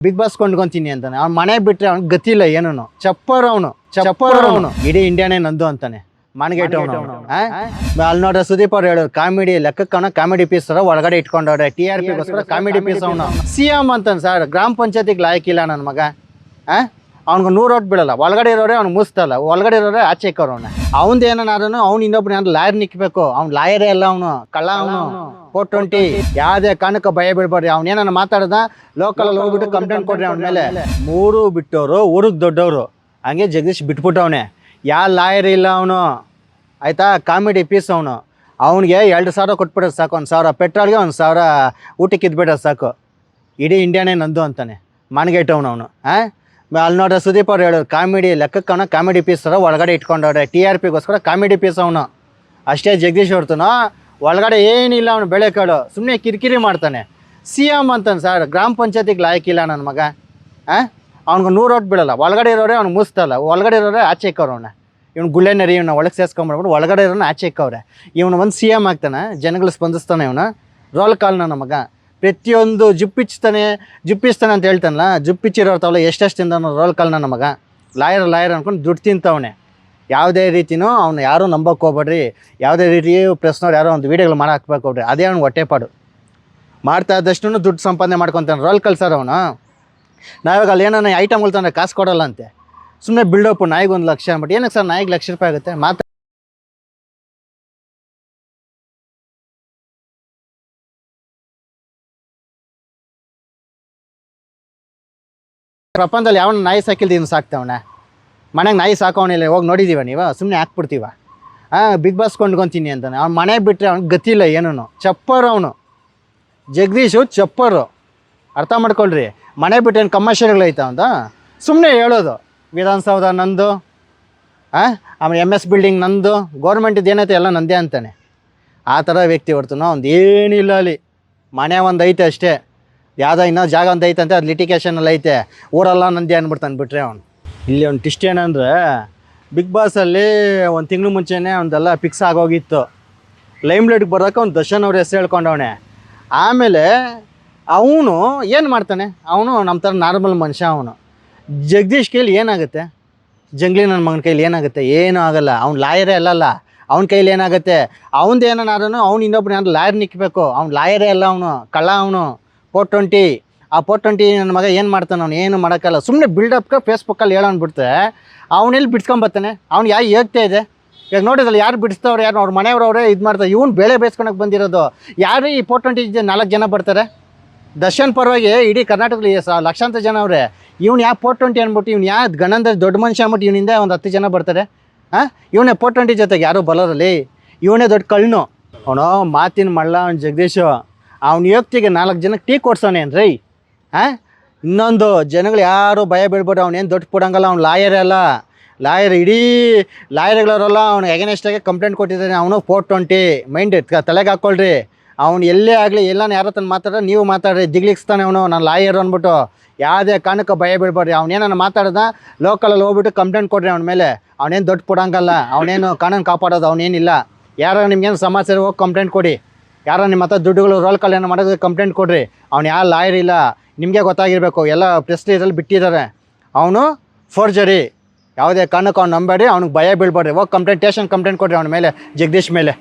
Big boss ಕೊಂಡ್ಕೊಂತೀನಿ ಅಂತಾನೆ. ಅವ್ನ ಮನೆ ಬಿಟ್ರೆ ಗತಿ ಇಲ್ಲ ಏನೋ ಚಪ್ಪರ್ ಅವನು. ಚಪ್ಪರ್ ಅವನು. ಇಡೀ ಇಂಡಿಯಾನೇ ನಂದು ಅಂತಾನೆ. ಮನೆಗೆಟ್ಟು ಅವನು. ಅಲ್ಲಿ ನೋಡ್ರೆ ಸುದೀಪ್ ಅವ್ರು ಹೇಳೋರು ಕಾಮಿಡಿ ಲೆಕ್ಕ ಅವನ ಕಾಮಿಡಿ ಪೀಸ್ ತರ ಒಳಗಡೆ ಇಟ್ಕೊಂಡವ್ರೆ ಟಿ ಆರ್ ಪಿಗೋಸ್ಕರ ಕಾಮಿಡಿ ಪೀಸ್ ಅವನು. ಸಿ ಎಂ ಅಂತಾನೆ ಸರ್ ಗ್ರಾಮ ಪಂಚಾಯತಿಗೆ ಇಲ್ಲ ನನ್ನ ಮಗ. ಆ? ಅವ್ನಿಗೆ ನೂರು ಓಟ್ ಬಿಡಲ್ಲ ಒಳಗಡೆ ಇರೋರೆ ಅವ್ನು ಮುಸ್ತಲ್ಲ. ಒಳಗಡೆ ಇರೋರೆ ಆಚೆ ಇಕ್ಕವ್ರು ಅವ್ನ. ಅವ್ನ್ದು ಏನಾದ್ರು ಅವ್ನು ಇನ್ನೊಬ್ರು ಯಾರು ಲಾಯರ್ ನಿಕ್ಬೇಕು? ಅವ್ನು ಲಾಯರೇ ಅಲ್ಲ ಅವನು. ಕಳ್ಳ ಅವನು. ಫೋರ್ ಟ್ವೆಂಟಿ ಯಾವುದೇ ಕಾರಣಕ್ಕೆ ಭಯ ಬೀಳ್ಬಾರ್ರಿ ಅವ್ನು ಏನಾರ ಮಾತಾಡ್ದ? ಲೋಕಲಲ್ಲಿ ಹೋಗ್ಬಿಟ್ಟು ಕಂಪ್ಲೇಂಟ್ ಕೊಡ್ರಿ ಅವನ ಮೇಲೆ. ಮೂರು ಬಿಟ್ಟವರು ಊರಿಗೆ ದೊಡ್ಡವರು. ಹಂಗೆ ಜಗದೀಶ್ ಬಿಟ್ಬಿಟ್ಟವನೆ. ಯಾ ಲಾಯರ್ ಇಲ್ಲ ಅವನು. ಆಯಿತಾ? ಕಾಮಿಡಿ ಪೀಸ್ ಅವನು. ಅವನಿಗೆ ಎರಡು ಸಾವಿರ ಕೊಟ್ಬಿಡೋದು ಸಾಕು. ಒಂದು ಸಾವಿರ ಪೆಟ್ರೋಲ್ಗೆ ಒಂದು ಸಾವಿರ ಊಟಕ್ಕೆ ಇದ್ಬಿಡೋದು ಸಾಕು. ಇಡೀ ಇಂಡಿಯಾನೇ ನಂದು ಅಂತಾನೆ. ಮನ್ಗೆಟ್ಟವನು ಅವನು ಹಾಂ ಅಲ್ಲಿ ನೋಡ್ರೆ ಸುದೀಪ್ ಅವ್ರು ಹೇಳೋರು ಕಾಮಿಡಿ ಲೆಕ್ಕಕ್ಕೆ ಅವನು ಕಾಮಿಡಿ ಪೀಸ್ ಥರ ಒಳಗಡೆ ಇಟ್ಕೊಂಡವ್ರೆ. ಟಿ ಆರ್ ಪಿಗೋಸ್ಕರ ಕಾಮಿಡಿ ಪೀಸ್ ಅವನು. ಅಷ್ಟೇ ಜಗದೀಶ್ ಹೊರ್ತನೋ ಒಳಗಡೆ ಏನಿಲ್ಲ ಅವನು ಬೆಳೆ ಕಾಳು ಸುಮ್ಮನೆ ಕಿರಿಕಿರಿ ಮಾಡ್ತಾನೆ. ಸಿ ಎಂ ಅಂತಾನೆ ಸರ್, ಗ್ರಾಮ ಪಂಚಾಯತಿಗೆ ಲಾಯಕಿಲ್ಲ ನನ್ನ ಮಗ. ಹಾಂ ಅವ್ನಿಗೆ ನೂರು ಓಟ್ ಬಿಡಲ್ಲ ಒಳಗಡೆ ಇರೋರೆ ಅವ್ನು ಮುಸ್ತಲ್ಲ. ಒಳಗಡೆ ಇರೋರೆ ಆಚೆ ಇಕ್ಕವ್ರು ಅವನ್ನ ಇವ್ನು ಗುಳ್ಳೆನರಿ ಇವನ್ನ ಒಳಗೆ ಸೇರ್ಸ್ಕೊಂಡ್ಬಿಡ್ಬಿಟ್ಟು ಒಳಗಡೆ ಇರೋನ ಆಚೆ ಇಕ್ಕವ್ರೆ. ಇವನು ಒಂದು ಸಿ ಎಂ ಆಗ್ತಾನೆ, ಜನಗಳು ಸ್ಪಂದಿಸ್ತಾನೆ ಇವನು. ರೋಲ್ ಕಾಲ್ ನನ್ನ ಮಗ. ಪ್ರತಿಯೊಂದು ಜುಪ್ಪಿಚ್ತಾನೆ ಜುಪ್ಪಿಸ್ತಾನೆ ಅಂತ ಹೇಳ್ತಾನಲ್ಲ ಜುಪ್ಪಿಚ್ಚಿರೋರ್ತಾವಲ್ಲ ಎಷ್ಟೆಷ್ಟಿಂದ ರೋಲ್ ಕಾಲ್ ನನ್ನ ಮಗ. ಲಾಯರ್ ಲಾಯರ್ ಅನ್ಕೊಂಡು ದುಡ್ಡು ತಿಂತವನೆ. ಯಾವುದೇ ರೀತಿನೂ ಅವ್ನು ಯಾರೂ ನಂಬಕ್ಕೆ ಹೋಗ್ಬೇಡ್ರಿ. ಯಾವುದೇ ರೀತಿ ಪ್ರೆಸ್ನವ್ರು ಯಾರೋ ಒಂದು ವೀಡಿಯೋಗಳು ಮಾಡಿ ಹಾಕ್ಬೇಕು ಹೋಗ್ರಿ ಅದೇ ಅವ್ನು ಹೊಟ್ಟೆಪಾಡು ಮಾಡ್ತಾ ಇದ್ದಷ್ಟು ದುಡ್ಡು ಸಂಪಾದನೆ ಮಾಡ್ಕೊತಾನೆ ರೋಲ್ ಕಲ್ಸಾರ ಅವನು. ನಾವಿವಾಗ ಅಲ್ಲಿ ಏನೋ ಐಟಮ್ಗಳು ತಂದರೆ ಕಾಸು ಕೊಡೋಲ್ಲ ಅಂತೆ ಸುಮ್ಮನೆ ಬಿಲ್ಡಪ್ಪು ನಾಯಿಗೆ ಒಂದು ಲಕ್ಷ ಅಂದ್ಬಿಟ್ಟು ಏನಕ್ಕೆ ಸರ್ ನಾಯಿಗೆ ಲಕ್ಷ ರೂಪಾಯಿ ಆಗುತ್ತೆ? ಮಾತ್ರ ಪ್ರಪಂಚದಲ್ಲಿ ಯಾವ ನಾಯಿ ಸಾಕಿಲ್ದ ಸಾಕ್ತವನ ಮನೆಗೆ ನಾಯಿ ಸಾಕೋನಿಲ್ಲ ಹೋಗಿ ನೋಡಿದ್ದೀವ ನೀವು? ಸುಮ್ಮನೆ ಹಾಕ್ಬಿಡ್ತೀವ. ಹಾಂ ಬಿಗ್ ಬಾಸ್ ಕೊಂಡ್ಕೊತೀನಿ ಅಂತಾನೆ. ಅವ್ನು ಮನೆ ಬಿಟ್ಟರೆ ಅವ್ನಿಗೆ ಗತಿಲ್ಲ ಏನೂ ಚಪ್ಪರು ಅವನು. ಜಗದೀಶು ಚಪ್ಪರು. ಅರ್ಥ ಮಾಡ್ಕೊಳ್ರಿ. ಮನೆ ಬಿಟ್ಟು ಏನು ಕಮರ್ಷಿಯಲ್ಗಳೈತ ಅಂತ ಸುಮ್ಮನೆ ಹೇಳೋದು. ವಿಧಾನಸೌಧ ನಂದು ಹಾಂ ಆಮೇಲೆ ಎಂ ಎಸ್ ಬಿಲ್ಡಿಂಗ್ ನಂದು ಗೌರ್ಮೆಂಟಿದ್ದು ಏನೈತೆ ಎಲ್ಲ ನಂದೇ ಅಂತಾನೆ. ಆ ಥರ ವ್ಯಕ್ತಿ ಹೊರ್ತನೋ ಒಂದು ಏನಿಲ್ಲ ಅಲ್ಲಿ. ಮನೆ ಒಂದು ಐತೆ ಅಷ್ಟೇ. ಯಾವುದೋ ಇನ್ನೂ ಜಾಗ ಒಂದು ಐತೆ ಅಂತ, ಅದು ಲಿಟಿಕೇಷನಲ್ಲಿ ಐತೆ. ಊರೆಲ್ಲ ನಂದಿ ಅಂದ್ಬಿಡ್ತಾನೆ ಬಿಟ್ಟರೆ ಅವನು. ಇಲ್ಲಿ ಒಂದು ಟಿಸ್ಟ್ ಏನಂದರೆ ಬಿಗ್ ಬಾಸಲ್ಲಿ ಒಂದು ತಿಂಗಳು ಮುಂಚೆನೇ ಒಂದೆಲ್ಲ ಫಿಕ್ಸ್ ಆಗೋಗಿತ್ತು. ಲೈಮ್ ಲೈಟ್ಗೆ ಬರೋಕೆ ಒಂದು ದರ್ಶನ್ ಅವ್ರ ಹೆಸರು ಹೇಳ್ಕೊಂಡವನೆ. ಆಮೇಲೆ ಅವನು ಏನು ಮಾಡ್ತಾನೆ? ಅವನು ನಮ್ಮ ಥರ ನಾರ್ಮಲ್ ಮನುಷ್ಯ ಅವನು. ಜಗದೀಶ್ ಕೈಲಿ ಏನಾಗುತ್ತೆ? ಜಂಗ್ಲಿ ನನ್ನ ಮಗನ ಕೈಲಿ ಏನಾಗುತ್ತೆ? ಏನೂ ಆಗಲ್ಲ. ಅವ್ನು ಲಾಯರೇ ಅಲ್ಲಲ್ಲ ಅವನ ಕೈಲಿ ಏನಾಗುತ್ತೆ? ಅವ್ನದ್ದು ಅವ್ನು ಇನ್ನೊಬ್ಬನ ಯಾರು ಲಾಯರ್ ನಿಕ್ಕಬೇಕು ಅವ್ನು ಲಾಯರೇ ಅಲ್ಲ ಅವನು. ಕಳ್ಳ ಅವನು. ಫೋರ್ ಟ್ವೆಂಟಿ ಆ ಫೋರ್ ಟ್ವೆಂಟಿ ನನ್ನ ಮಗ ಏನು ಮಾಡ್ತಾನೆ ಅವ್ನು? ಏನು ಮಾಡೋಕ್ಕಲ್ಲ. ಸುಮ್ಮನೆ ಬಿಲ್ಡಪ್ಗೆ ಫೇಸ್ಬುಕ್ಕಲ್ಲಿ ಹೇಳೋನ್ ಬಿಡ್ತೆ. ಅವನೆಲ್ಲಿ ಬಿಡ್ಸ್ಕೊಂಬರ್ತಾನೆ ಅವ್ನು ಯಾ ಹೇಳ್ತಾ ಇದೆ? ಈಗ ನೋಡಿದ್ರಲ್ಲ, ಯಾರು ಬಿಡಿಸ್ತವ್ರು ಯಾರು ಅವ್ರ ಮನೆಯವ್ರವ್ರೆ ಇದು ಮಾಡ್ತಾರೆ ಇವ್ನು ಬೇಳೆ ಬೇಯಿಸ್ಕೊಳಕ್ಕೆ ಬಂದಿರೋದು. ಯಾರು ಈ ಫೋರ್ ಟ್ವೆಂಟಿ ನಾಲ್ಕು ಜನ ಬರ್ತಾರೆ? ದರ್ಶನ್ ಪರವಾಗಿ ಇಡೀ ಕರ್ನಾಟಕದಲ್ಲಿ ಲಕ್ಷಾಂತರ ಜನ ಅವರೇ. ಇವ್ನು ಯಾವ ಫೋರ್ ಟ್ವೆಂಟಿ ಅಂದ್ಬಿಟ್ಟು ಇವ್ನು ಯಾವ ಗಣಂದ್ರೆ ದೊಡ್ಡ ಮನುಷ್ಯ ಅಂದ್ಬಿಟ್ಟು ಇವನಿಂದ ಒಂದು ಹತ್ತು ಜನ ಬರ್ತಾರೆ? ಹಾಂ? ಇವನೇ ಫೋರ್ ಟ್ವೆಂಟಿ ಜೊತೆಗೆ ಯಾರೂ ಬಲರಲ್ಲಿ ಇವನೇ ದೊಡ್ಡ ಕಳ್ಳನು ಅವನು ಮಾತಿನ ಮಳ್ಳ ಅವ್ನು ಜಗದೀಶು. ಅವ್ನ ಯೋಗ್ತಿಗೆ ನಾಲ್ಕು ಜನಕ್ಕೆ ಟೀ ಕೊಡ್ಸೋನೆ ಅನ್ರಿ ಹಾಂ? ಇನ್ನೊಂದು, ಜನಗಳು ಯಾರು ಭಯ ಬೀಳ್ಬೇಡ ಅವ್ನು ಏನು ದೊಡ್ಡ ಕೊಡಂಗಲ್ಲ, ಅವ್ನು ಲಾಯರ್ ಅಲ್ಲ. ಲಾಯರ್ ಇಡೀ ಲಾಯರ್ಗಳವರೆಲ್ಲ ಅವ್ನು ಎಗನೆಸ್ಟಾಗೆ ಕಂಪ್ಲೇಂಟ್ ಕೊಟ್ಟಿದ್ದಾನೆ. ಅವನು ಫೋರ್ ಟ್ವೆಂಟಿ ಮೈಂಡ್ ತಲೆಗೆ ಹಾಕ್ಕೊಳ್ರಿ ಅವ್ನು ಎಲ್ಲೇ ಆಗಲಿ, ಎಲ್ಲಾನು ಯಾರ ಹತ್ರ ಮಾತಾಡ್ರೆ ನೀವು ಮಾತಾಡ್ರಿ. ದಿಗ್ಲಿಕ್ಸ್ತಾನೆ ಅವನು, ನಾನು ಲಾಯರ್ ಅಂದ್ಬಿಟ್ಟು ಯಾವುದೇ ಕಾರಣಕ್ಕೆ ಭಯ ಬೀಳ್ಬೇಡ್ರಿ ಅವನೇನು ಮಾತಾಡ್ದ ಲೋಕಲಲ್ಲಿ ಹೋಗ್ಬಿಟ್ಟು ಕಂಪ್ಲೇಂಟ್ ಕೊಡ್ರಿ ಅವ್ನ ಮೇಲೆ. ಅವನೇನು ದೊಡ್ಡ ಕೊಡಂಗಲ್ಲ ಅವನೇನು ಕಾನೂನು ಕಾಪಾಡೋದು ಅವನೇನಿಲ್ಲ ಯಾರು ನಿಮ್ಗೇನು ಸಮಾಚಾರ, ಹೋಗಿ ಕಂಪ್ಲೇಂಟ್ ಕೊಡಿ. ಯಾರೋ ನಿಮ್ಮ ಹತ್ರ ದುಡ್ಡುಗಳು ರೋಲ್ ಕಾಲ್ ಏನೋ ಮಾಡೋದು ಕಂಪ್ಲೇಂಟ್ ಕೊಡ್ರಿ. ಅವ್ನು ಯಾರು ಲಾಯರ್ ಇಲ್ಲ, ನಿಮಗೆ ಗೊತ್ತಾಗಿರಬೇಕು. ಎಲ್ಲ ಪ್ರೆಸ್ ಇದರಲ್ಲಿ ಬಿಟ್ಟಿದ್ದಾರೆ. ಅವನು ಫೋರ್ಜರಿ ಯಾವುದೇ ಕಾರಣಕ್ಕೂ ಅವ್ನು ನಂಬೇಡಿ ಅವ್ನಿಗೆ ಭಯ ಬೀಳ್ಬೇಡ್ರಿ. ಹೋಗಿ ಕಂಪ್ಲೇಂಟ್ ಸ್ಟೇಷನ್ ಕಂಪ್ಲೇಂಟ್ ಕೊಡ್ರಿ ಅವನ ಮೇಲೆ, ಜಗದೀಶ್ ಮೇಲೆ.